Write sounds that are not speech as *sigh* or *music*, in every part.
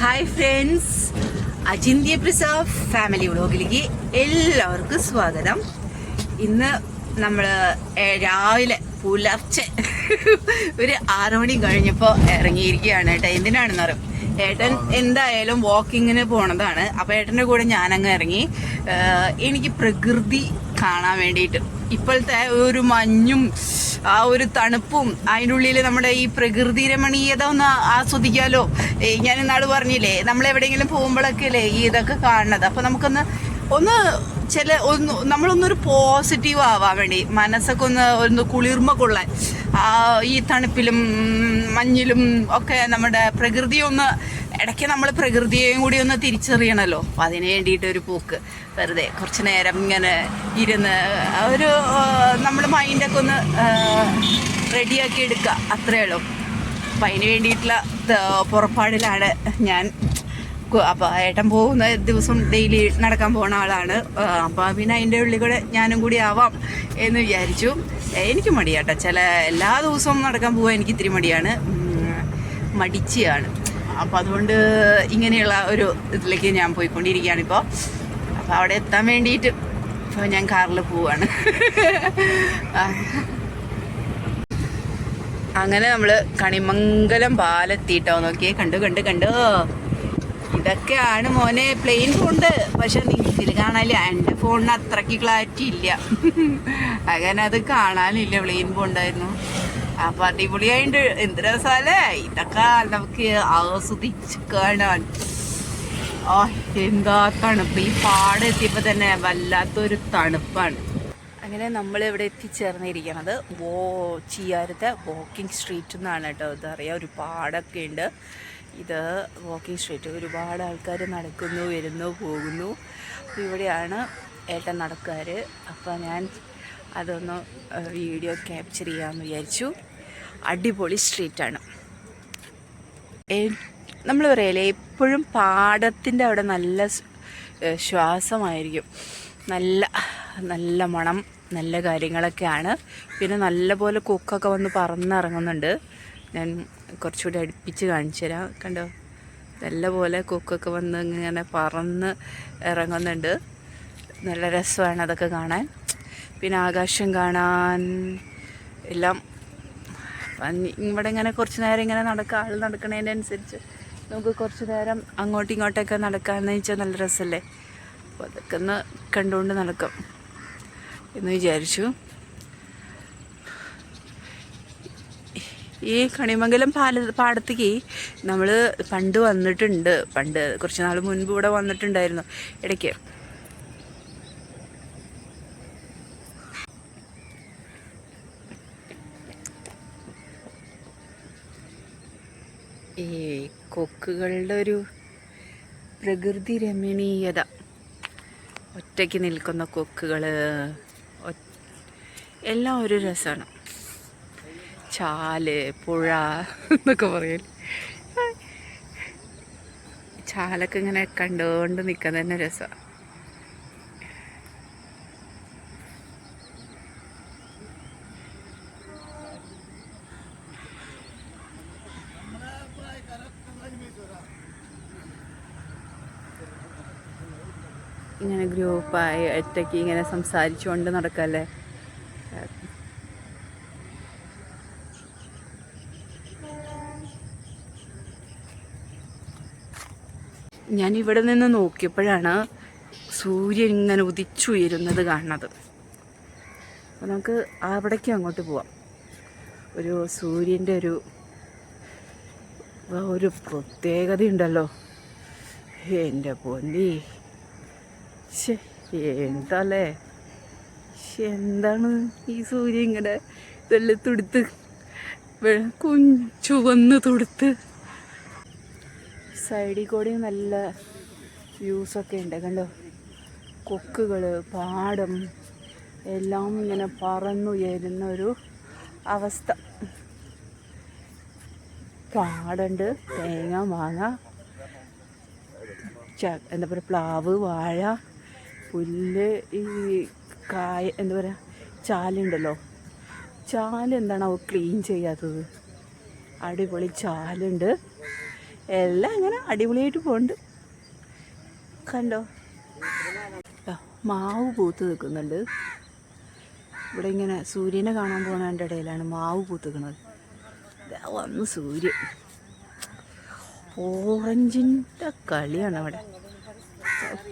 Hi friends Achintya Prasad family വ്ളോഗിലേക്ക് എല്ലാവർക്കും സ്വാഗതം. ഇന്ന് നമ്മൾ രാവിലെ പുലർച്ചെ *laughs* ഒരു ആറു മണി കഴിഞ്ഞപ്പോൾ ഇറങ്ങിയിരിക്കുകയാണ് കേട്ടോ. എന്തിനാണെന്ന് അറിയാം ഏട്ടൻ എന്തായാലും വാക്കിങ്ങിന് പോണതാണ്. അപ്പോൾ ഏട്ടന്റെ കൂടെ ഞാനങ്ങ് ഇറങ്ങി. എനിക്ക് പ്രകൃതി കാണാൻ വേണ്ടിയിട്ട്. ഇപ്പോഴത്തെ ഒരു മഞ്ഞും ആ ഒരു തണുപ്പും അതിന്റെ ഉള്ളിൽ നമ്മുടെ ഈ പ്രകൃതി രമണീയത ഒന്ന് ആസ്വദിക്കാലോ? ഞാൻ ഇന്നാൾ പറഞ്ഞില്ലേ നമ്മൾ എവിടെയെങ്കിലും പോകുമ്പോഴൊക്കെ അല്ലേ ഈ ഇതൊക്കെ കാണുന്നത്? അപ്പോൾ നമുക്കൊന്ന് ഒന്ന് ചില ഒന്ന് നമ്മളൊന്നൊരു പോസിറ്റീവ് ആവാൻ വേണ്ടി മനസ്സൊക്കെ ഒന്ന് ഒന്ന് കുളിർമ കൊള്ളാൻ. ഈ തണുപ്പിലും മഞ്ഞിലും ഒക്കെ നമ്മുടെ പ്രകൃതി ഒന്ന് ഇടയ്ക്ക് നമ്മൾ പ്രകൃതിയെയും കൂടി ഒന്ന് തിരിച്ചറിയണമല്ലോ അപ്പം അതിന് വേണ്ടിയിട്ട് ഒരു പോക്ക്. വെറുതെ കുറച്ച് നേരം ഇങ്ങനെ ഇരുന്ന് ഒരു നമ്മൾ മൈൻഡൊക്കെ ഒന്ന് റെഡിയാക്കി എടുക്കുക അത്രയേ ഉള്ളൂ. അപ്പം അതിന് വേണ്ടിയിട്ടുള്ള പുറപ്പാടിലാണ് ഞാൻ അപ്പോൾ ഏട്ടൻ പോകുന്ന ദിവസം ഡെയിലി നടക്കാൻ പോകുന്ന ആളാണ്. അപ്പോൾ പിന്നെ അതിന്റെ ഉള്ളിൽ കൂടെ ഞാനും കൂടി ആവാം എന്ന് വിചാരിച്ചു. എനിക്ക് മടിയാട്ടോ. ചില എല്ലാ ദിവസവും നടക്കാൻ പോകാൻ എനിക്ക് ഇത്തിരി മടിയാണ്. മടിച്ചാണ് അപ്പോൾ അതുകൊണ്ട് ഇങ്ങനെയുള്ള ഒരു ഇതിലേക്ക് ഞാൻ പോയിക്കൊണ്ടിരിക്കുകയാണ് ഇപ്പോൾ അപ്പോൾ അവിടെ എത്താൻ വേണ്ടിയിട്ട് ഇപ്പോൾ ഞാൻ കാറിൽ പോവാണ്. അങ്ങനെ നമ്മൾ കണിമംഗലം പാലെത്തിയിട്ടോ നോക്കിയേ കണ്ടു കണ്ടു കണ്ടു. ഇതൊക്കെയാണ് മോനെ പ്ലെയിൻ ഫോണ്ട് പക്ഷെ ഇതിൽ കാണാനില്ല. എന്റെ ഫോണിന് അത്രയ്ക്ക് ക്ലാരിറ്റി ഇല്ല. അങ്ങനെ അത് കാണാനില്ല. പ്ലെയിൻ ഫോണ്ടായിരുന്നു അപ്പൊ അടിപൊളിയായിട്ട് എന്ത് രസാലേ? ഇതൊക്കെ നമുക്ക് ആസ്വദിച്ച് കാണാൻ ആ എന്താ തണുപ്പ്? ഈ പാട് എത്തിയപ്പോൾ തന്നെ വല്ലാത്തൊരു തണുപ്പാണ്. അങ്ങനെ നമ്മൾ ഇവിടെ എത്തിച്ചേർന്നിരിക്കുന്നത് വോ ചിയാരത്തെ വോക്കിംഗ് സ്ട്രീറ്റ് എന്നാണ് കേട്ടോ. ഇതറിയാം ഒരു പാടൊക്കെ ഉണ്ട് ഇത് വാക്കിംഗ് സ്ട്രീറ്റ് ഒരുപാട് ആൾക്കാർ നടക്കുന്നു വരുന്നു പോകുന്നു. അപ്പോൾ ഇവിടെയാണ് ഏട്ടൻ നടക്കാർ അപ്പോൾ ഞാൻ അതൊന്ന് വീഡിയോ ക്യാപ്ചർ ചെയ്യാമെന്ന് വിചാരിച്ചു. അടിപൊളി സ്ട്രീറ്റാണ് നമ്മൾ പറയല്ലേ എപ്പോഴും പാടത്തിന്റെ അവിടെ നല്ല ശ്വാസമായിരിക്കും. നല്ല നല്ല മണം നല്ല കാര്യങ്ങളൊക്കെയാണ്. പിന്നെ നല്ല പോലെ കൊക്കൊക്കെ വന്ന് പറന്നിറങ്ങുന്നുണ്ട് ഞാൻ കുറച്ചുകൂടി അടുപ്പിച്ച് കാണിച്ചു തരാം. കണ്ടോ? നല്ല പോലെ കൊക്കൊക്കെ വന്ന് ഇങ്ങനെ പറന്ന് ഇറങ്ങുന്നുണ്ട്. നല്ല രസമാണ് അതൊക്കെ കാണാൻ. പിന്നെ ആകാശം കാണാൻ എല്ലാം. ഇവിടെ ഇങ്ങനെ കുറച്ച് നേരം ഇങ്ങനെ നടക്കുക ആൾ നടക്കുന്നതിനനുസരിച്ച് നമുക്ക് കുറച്ച് നേരം അങ്ങോട്ടും ഇങ്ങോട്ടൊക്കെ നടക്കാമെന്ന് വെച്ചാൽ നല്ല രസമല്ലേ അപ്പോൾ അതൊക്കെ ഒന്ന് കണ്ടുകൊണ്ട് നടക്കാം എന്ന് വിചാരിച്ചു. ഈ കണിമംഗലം പാല പാടത്തേക്ക് നമ്മൾ പണ്ട് വന്നിട്ടുണ്ട്. പണ്ട് കുറച്ച് നാൾ മുൻപ് ഇവിടെ വന്നിട്ടുണ്ടായിരുന്നു. ഇടയ്ക്ക്. ഈ കൊക്കുകളുടെ ഒരു പ്രകൃതി രമണീയത. ഒറ്റയ്ക്ക് നിൽക്കുന്ന കൊക്കുകൾ എല്ലാം ഒരു രസമാണ്. ചാൽ പുഴ എന്നൊക്കെ പറയൽ ചാലൊക്കെ ഇങ്ങനെ കണ്ടുകൊണ്ട് നിൽക്കാൻ തന്നെ രസമാണ് ഇങ്ങനെ ഗ്രൂപ്പായി ഒറ്റയ്ക്ക് ഇങ്ങനെ സംസാരിച്ചുകൊണ്ട് നടക്കല്ലേ? ഞാൻ ഇവിടെ നിന്ന് നോക്കിയപ്പോഴാണ് സൂര്യൻ ഇങ്ങനെ ഉദിച്ചുയരുന്നത് കാണുന്നത്. അപ്പോൾ നമുക്ക് അവിടേക്കും അങ്ങോട്ട് പോവാം. ഒരു സൂര്യന്റെ ഒരു ഒരു പ്രത്യേകതയുണ്ടല്ലോ. എന്റെ പൊന്നി. ശ്ശേ, എന്താല്ലേ എന്താണ് ഈ സൂര്യൻ ഇങ്ങനെ ഇതെല്ലാം തുടുത്ത് കുഞ്ഞു വന്ന് തുടുത്ത്? സൈഡിൽ കൂടി നല്ല വ്യൂസൊക്കെ ഉണ്ട്. കണ്ടോ? കൊക്കുകൾ പാടം എല്ലാം ഇങ്ങനെ പറന്നുയരുന്ന ഒരു അവസ്ഥ. പാടുണ്ട് തേങ്ങ മാങ്ങ എന്താ പറയുക പ്ലാവ് വാഴ പുല്ല് ഈ കായ എന്താ പറയുക ചാലുണ്ടല്ലോ. ചാൽ അവ ക്ലീൻ ചെയ്യാത്തത്? അടിപൊളി ചാലുണ്ട്. എല്ലാം അങ്ങനെ അടിപൊളിയായിട്ട് പോകുന്നുണ്ട് കണ്ടോ? മാവ് പൂത്ത് നിൽക്കുന്നുണ്ട്. ഇവിടെ ഇങ്ങനെ സൂര്യനെ കാണാൻ പോകുന്നതിന്റെ ഇടയിലാണ് മാവ് പൂത്ത് നിൽക്കുന്നത്. വന്ന് സൂര്യൻ. ഓറഞ്ചിന്റെ കളിയാണ് അവിടെ.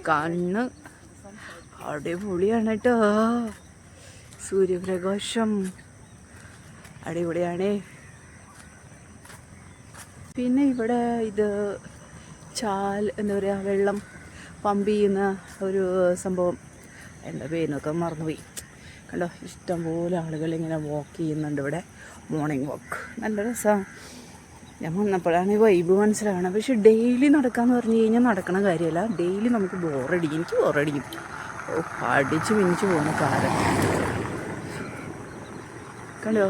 കണ്ണ് അടിപൊളിയാണ് കേട്ടോ. സൂര്യപ്രകാശം. അടിപൊളിയാണേ. പിന്നെ ഇവിടെ ഇത് ചാൽ എന്താ പറയുക വെള്ളം പമ്പ് ചെയ്യുന്ന ഒരു സംഭവം. എന്റെ പേരിനൊക്കെ മറന്നുപോയി. കണ്ടോ ഇഷ്ടംപോലെ ആളുകൾ ഇങ്ങനെ വാക്ക് ചെയ്യുന്നുണ്ട് ഇവിടെ. മോർണിംഗ് വാക്ക് നല്ല രസമാണ് ഞാൻ വന്നപ്പോഴാണ് ഈ വൈബ് മനസ്സിലാവണം പക്ഷെ ഡെയിലി നടക്കാമെന്ന് പറഞ്ഞു കഴിഞ്ഞാൽ നടക്കണ കാര്യമല്ല. ഡെയിലി നമുക്ക് ബോറടിക്കും എനിക്ക് ബോറടിക്കും ഓ അടിച്ച് മിനിച്ച് പോകുന്ന കാലം. കണ്ടോ?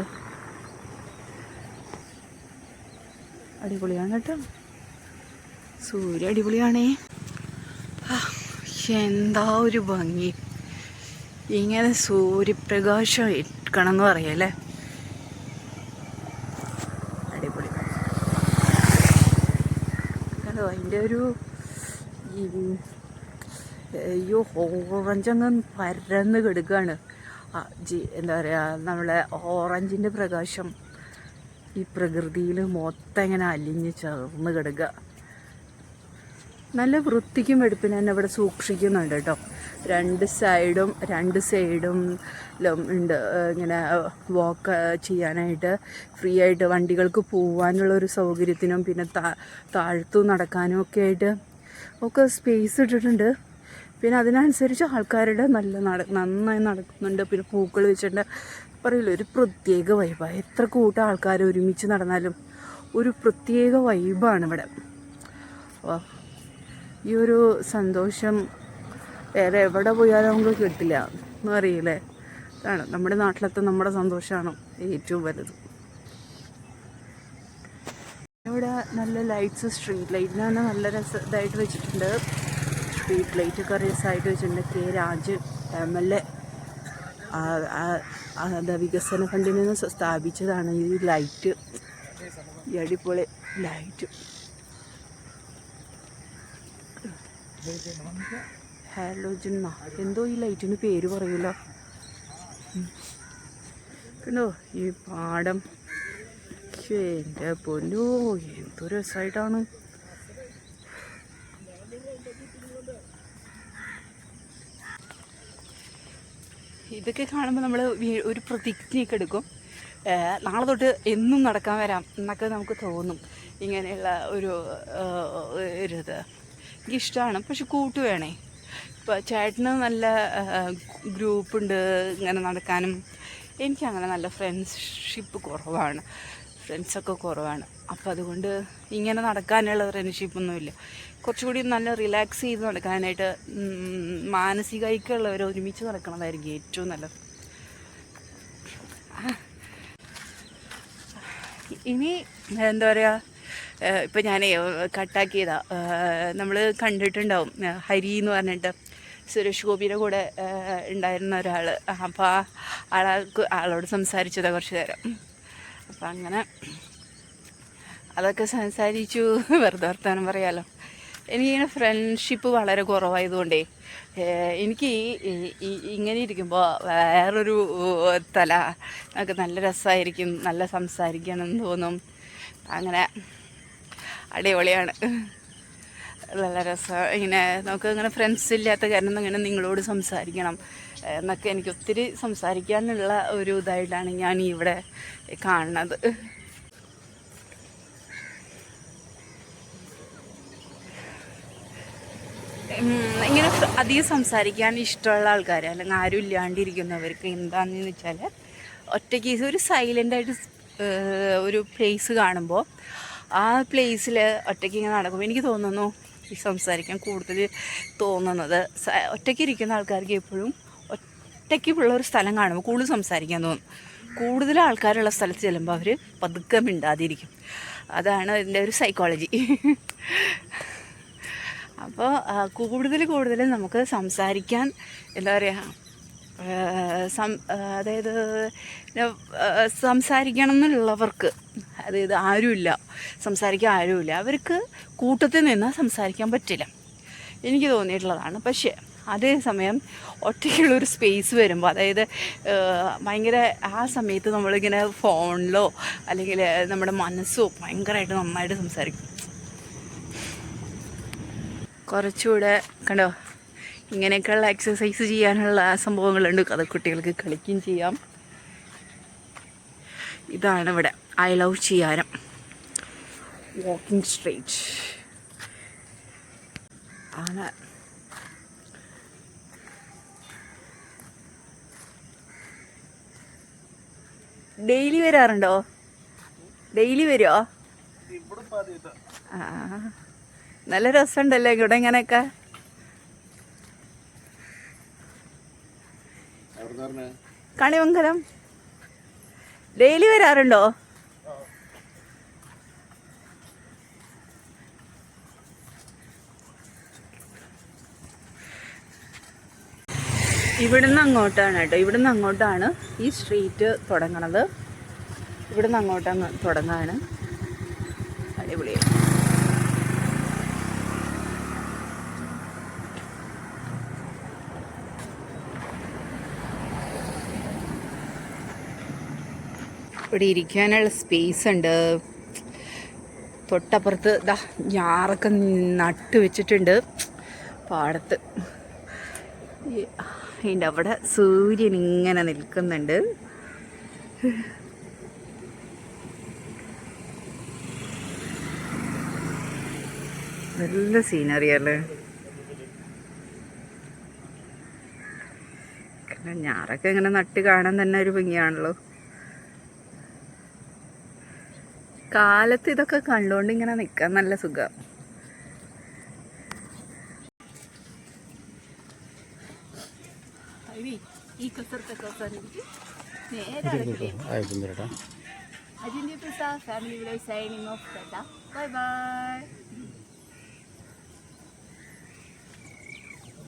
അടിപൊളിയാണ് കേട്ടോ. സൂര്യ അടിപൊളിയാണേ. എന്താ ഒരു ഭംഗി. ഇങ്ങനെ സൂര്യപ്രകാശം എടുക്കണം എന്ന് പറയല്ലേ അടിപൊളി. കണ്ടോ അതിന്റെ ഒരു അയ്യോ ഓറഞ്ച് അങ്ങ് പരന്ന് കെടുക്കുകയാണ് എന്താ പറയുക നമ്മളെ ഓറഞ്ചിന്റെ പ്രകാശം. ഈ പ്രകൃതിയിൽ മൊത്തം ഇങ്ങനെ അലിഞ്ഞ് ചേർന്ന് കിടക്കുക നല്ല വൃത്തിക്കും വെടുപ്പിന് തന്നെ ഇവിടെ സൂക്ഷിക്കുന്നുണ്ട് കേട്ടോ. രണ്ട് സൈഡും രണ്ട് സൈഡും ഉണ്ട് ഇങ്ങനെ വാക്ക് ചെയ്യാനായിട്ട് ഫ്രീ ആയിട്ട് വണ്ടികൾക്ക് പോകാനുള്ള ഒരു സൗകര്യത്തിനും പിന്നെ താ താഴ്ത്തു നടക്കാനും ഒക്കെ ആയിട്ട് ഒക്കെ സ്പേസ് ഇട്ടിട്ടുണ്ട്. പിന്നെ അതിനനുസരിച്ച് ആൾക്കാരുടെ നല്ല നട നന്നായി നടക്കുന്നുണ്ട്. പിന്നെ പൂക്കൾ വെച്ചിട്ടുണ്ട്. പറയില്ല ഒരു പ്രത്യേക വൈബാണ് എത്ര കൂട്ടം ആൾക്കാർ ഒരുമിച്ച് നടന്നാലും ഒരു പ്രത്യേക വൈബാണ് ഇവിടെ. അപ്പോൾ ഈ ഒരു സന്തോഷം വേറെ എവിടെ പോയാലും നമുക്ക് കിട്ടില്ല. എന്ന് അറിയില്ലേ അതാണ് നമ്മുടെ നാട്ടിലത്തെ നമ്മുടെ സന്തോഷമാണ് ഏറ്റവും വലുത്. ഇവിടെ നല്ല ലൈറ്റ്സ് സ്ട്രീറ്റ് ലൈറ്റിന് തന്നെ നല്ല രസ ഇതായിട്ട് വെച്ചിട്ടുണ്ട്. സ്ട്രീറ്റ് ലൈറ്റ് ഒക്കെ രസമായിട്ട് വെച്ചിട്ടുണ്ട്. K Raj M L A വികസന ഫണ്ടിൽ നിന്ന് സ്ഥാപിച്ചതാണ് ഈ ലൈറ്റ് ഈ അടിപൊളി ലൈറ്റ് ഹാലോജൻ എന്തോ ഈ ലൈറ്റിന് പേര് പറയൂല. കണ്ടോ? ഈ പാടം. എന്റെ പൊന്നോ എന്തോ രസമായിട്ടാണ് ഇതൊക്കെ കാണുമ്പോൾ നമ്മൾ ഒരു പ്രതിജ്ഞയൊക്കെ എടുക്കും. നാളെ തൊട്ട് എന്നും നടക്കാൻ വരാം എന്നൊക്കെ നമുക്ക് തോന്നും. ഇങ്ങനെയുള്ള ഒരു ഒരു ഇത്. എനിക്കിഷ്ടമാണ് പക്ഷെ കൂട്ട് വേണേ. ഇപ്പോൾ ചേട്ടന് നല്ല ഗ്രൂപ്പുണ്ട് ഇങ്ങനെ നടക്കാനും. എനിക്കങ്ങനെ നല്ല ഫ്രണ്ട്ഷിപ്പ് കുറവാണ്. ഫ്രണ്ട്സൊക്കെ കുറവാണ്. അപ്പോൾ അതുകൊണ്ട് ഇങ്ങനെ നടക്കാനുള്ള ഫ്രണ്ട്ഷിപ്പൊന്നുമില്ല കുറച്ചുകൂടി നല്ല റിലാക്സ് ചെയ്ത് നടക്കാനായിട്ട് മാനസികമായിക്കുള്ളവർ ഒരുമിച്ച് നടക്കണതായിരിക്കും ഏറ്റവും നല്ലത്. ഇനി എന്താ പറയുക ഇപ്പം ഞാൻ കട്ടാക്കിയതാ. നമ്മൾ കണ്ടിട്ടുണ്ടാവും ഹരി എന്ന് പറഞ്ഞിട്ട് സുരേഷ് ഗോപിയുടെ കൂടെ ഉണ്ടായിരുന്ന ഒരാൾ അപ്പോൾ ആ ആളാൾക്ക് ആളോട് സംസാരിച്ചതാണ് കുറച്ച് നേരം. അപ്പം അങ്ങനെ അതൊക്കെ സംസാരിച്ചു. *laughs* വെറുതെ വർത്താനം പറയാമല്ലോ എനിക്കിങ്ങനെ ഫ്രണ്ട്ഷിപ്പ് വളരെ കുറവായതുകൊണ്ടേ എനിക്ക് ഇങ്ങനെ ഇരിക്കുമ്പോൾ വേറൊരു തല നമുക്ക് നല്ല രസമായിരിക്കും നല്ല സംസാരിക്കണം തോന്നും. അങ്ങനെ അടിപൊളിയാണ്. നല്ല രസം. ഇങ്ങനെ നമുക്ക് ഇങ്ങനെ ഫ്രണ്ട്സ് ഇല്ലാത്ത കാരണം ഇങ്ങനെ നിങ്ങളോട് സംസാരിക്കണം. എന്നൊക്കെ എനിക്ക് ഒത്തിരി സംസാരിക്കാനുള്ള ഒരു ഇതായിട്ടാണ് ഞാൻ ഇവിടെ കാണുന്നത്. ഇങ്ങനെ അധികം സംസാരിക്കാൻ ഇഷ്ടമുള്ള ആൾക്കാർ അല്ലെങ്കിൽ ആരും ഇല്ലാണ്ടിരിക്കുന്നവർക്ക് എന്താണെന്ന് വെച്ചാൽ ഒറ്റയ്ക്ക് ഒരു സൈലന്റ് ആയിട്ട് ഒരു പ്ലേസ് കാണുമ്പോൾ ആ പ്ലേസിൽ ഒറ്റയ്ക്ക് ഇങ്ങനെ നടക്കുമ്പോൾ എനിക്ക് തോന്നുന്നു ഈ സംസാരിക്കാൻ കൂടുതൽ തോന്നുന്നത് ഒറ്റയ്ക്ക് ഇരിക്കുന്ന ആൾക്കാർക്ക് എപ്പോഴും ഒറ്റയ്ക്കുള്ള ഒരു സ്ഥലം കാണുമ്പോൾ കൂടുതൽ സംസാരിക്കാൻ തോന്നും. കൂടുതൽ ആൾക്കാരുള്ള സ്ഥലത്ത് ചെല്ലുമ്പോൾ അവർ പതുക്കെ മിണ്ടാതിരിക്കും. അതാണ് അതിന്റെ ഒരു സൈക്കോളജി അപ്പോൾ കൂടുതൽ കൂടുതൽ നമുക്ക് സംസാരിക്കാൻ എന്താ പറയുക സം- അതായത് സംസാരിക്കണം എന്നുള്ളവർക്ക് അതായത് ആരുമില്ല സംസാരിക്കാൻ ആരുമില്ല അവർക്ക് കൂട്ടത്തിൽ നിന്ന് സംസാരിക്കാൻ പറ്റില്ല. എനിക്ക് തോന്നിയിട്ടുള്ളതാണ്. പക്ഷേ അതേസമയം ഒറ്റയ്ക്കുള്ളൊരു സ്പേസ് വരുമ്പോൾ അതായത് ഭയങ്കര ആ സമയത്ത് നമ്മളിങ്ങനെ ഫോണിലോ അല്ലെങ്കിൽ നമ്മുടെ മനസ്സോ ഭയങ്കരമായിട്ട് നന്നായിട്ട് സംസാരിക്കും. കുറച്ചുകൂടെ കണ്ടോ ഇങ്ങനെയൊക്കെയുള്ള എക്സസൈസ് ചെയ്യാനുള്ള സംഭവങ്ങളുണ്ട്. അത് കുട്ടികൾക്ക് കളിക്കുകയും ചെയ്യാം. ഇതാണ് ഇവിടെ ഐ ലവ് ചെയ്യാരം. വാക്കിംഗ് സ്ട്രീറ്റ് ആണ്. ഡെയിലി വരാറുണ്ടോ? ഡെയിലി വരുമോ ആ നല്ല രസമുണ്ടല്ലേ ഇവിടെ ഇങ്ങനെയൊക്കെ? കണിമംഗലം. ഡെയിലി വരാറുണ്ടോ? ഇവിടുന്ന് അങ്ങോട്ടാണ് കേട്ടോ. ഇവിടുന്ന് അങ്ങോട്ടാണ് ഈ സ്ട്രീറ്റ് തുടങ്ങണത്. ഇവിടുന്ന് അങ്ങോട്ട് അങ്ങ് തുടങ്ങാണ്. അടിപൊളിയായി ഇവിടെ ഇരിക്കാനുള്ള സ്പേസ് ഉണ്ട്. തൊട്ടപ്പുറത്ത് ദാ ഞാറൊക്കെ നട്ടു വെച്ചിട്ടുണ്ട്. പാടത്ത്. അതിന്റെ അവിടെ സൂര്യൻ ഇങ്ങനെ നിൽക്കുന്നുണ്ട്. നല്ല സീനറിയല്ലേ ഞാറൊക്കെ ഇങ്ങനെ നട്ട് കാണാൻ തന്നെ ഒരു ഭംഗിയാണല്ലോ. കാലത്ത് ഇതൊക്കെ കണ്ടുകൊണ്ട് ഇങ്ങനെ നിൽക്കാൻ നല്ല സുഖം. ഈ കസർത്തൊക്കെ അവസാനിപ്പിച്ച് നേരെ അജിന്റെ Prasad family village signing off bye bye